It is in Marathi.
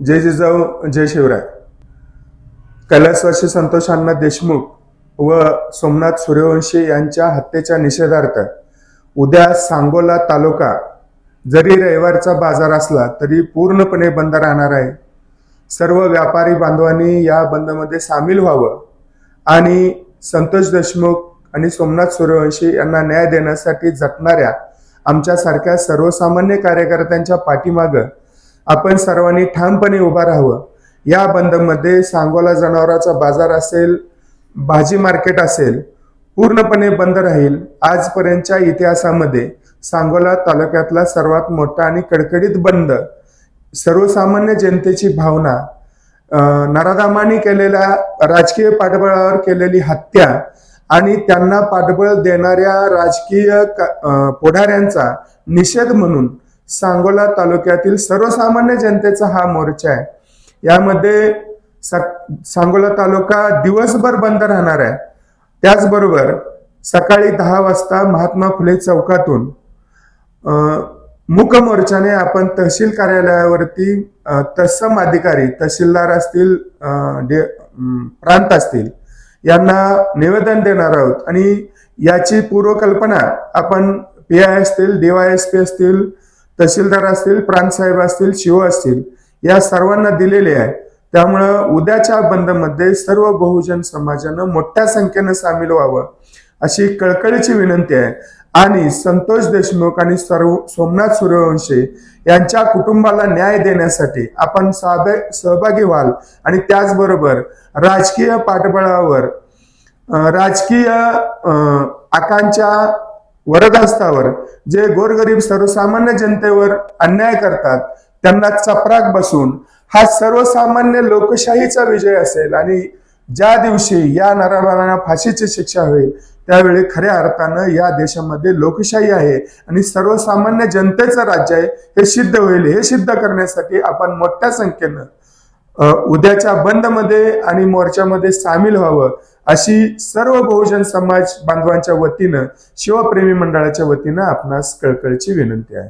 जय जिजाऊ जय शिवराय. कैलासवासी संतोष अण्णा देशमुख व सोमनाथ सूर्यवंशी यांच्या हत्येच्या निषेधार्थ उद्या सांगोला तालुका जरी रविवारचा बाजार असला तरी पूर्णपणे बंद राहणार आहे. सर्व व्यापारी बांधवांनी या बंदमध्ये सामील व्हावं आणि संतोष देशमुख आणि सोमनाथ सूर्यवंशी यांना न्याय देण्यासाठी झटणाऱ्या आमच्यासारख्या सर्वसामान्य कार्यकर्त्यांच्या पाठीमागं आपण सर्वांनी ठामपणे उभा राहावं. या बंदमध्ये सांगोला जनावरांचा बाजार असेल भाजी मार्केट असेल पूर्णपणे बंद राहील. आजपर्यंतच्या इतिहासामध्ये सांगोला तालुक्यातला सर्वात मोठा आणि कडकडीत बंद सर्वसामान्य जनतेची भावना अं, नराधामाने केलेल्या राजकीय पाठबळावर केलेली हत्या आणि त्यांना पाठबळ देणाऱ्या राजकीय क- पुढाऱ्यांचा निषेध म्हणून सांगोला तालुक्यातील सर्वसामान्य जनतेचा हा मोर्चा आहे. यामध्ये स- सांगोला तालुका दिवसभर बंद राहणार आहे. त्याचबरोबर सकाळी दहा वाजता महात्मा फुले चौकातून मुक मोर्चाने आपण तहसील कार्यालयावरती तत्सम अधिकारी तहसीलदार असतील प्रांत असतील यांना निवेदन देणार आहोत. आणि याची पूर्वकल्पना आपण पी आय असतील डीवायएसपी असतील तहसीलदार असतील प्रांतसाहेब असतील शिव असतील या सर्वांना दिलेले आहे. त्यामुळं उद्याच्या बंदमध्ये सर्व बहुजन समाजानं मोठ्या संख्येनं सामील व्हावं अशी कळकळीची विनंती आहे. आणि संतोष देशमुख आणि सर्व सोमनाथ सूर्यवंशी यांच्या कुटुंबाला न्याय देण्यासाठी आपण सहभागी व्हाल. आणि त्याचबरोबर राजकीय पाठबळावर राजकीय आकांक्षा वरदास्तावर जे गोरगरीब सर्वसामान्य जनतेवर अन्याय करतात त्यांना चपराक बसून हा सर्वसामान्य लोकशाहीचा विजय असेल आणि ज्या दिवशी या नराधमांना फाशीची शिक्षा होईल त्यावेळी खऱ्या अर्थानं या देशामध्ये लोकशाही आहे आणि सर्वसामान्य जनतेचं राज्य आहे हे सिद्ध होईल हे सिद्ध करण्यासाठी आपण मोठ्या संख्येनं उद्याच्या बंदमध्ये आणि मोर्चामध्ये सामील व्हावं अशी सर्व बहुजन समाज बांधवांच्या वतीनं शिवप्रेमी मंडळाच्या वतीनं आपणास कळकळीची विनंती आहे.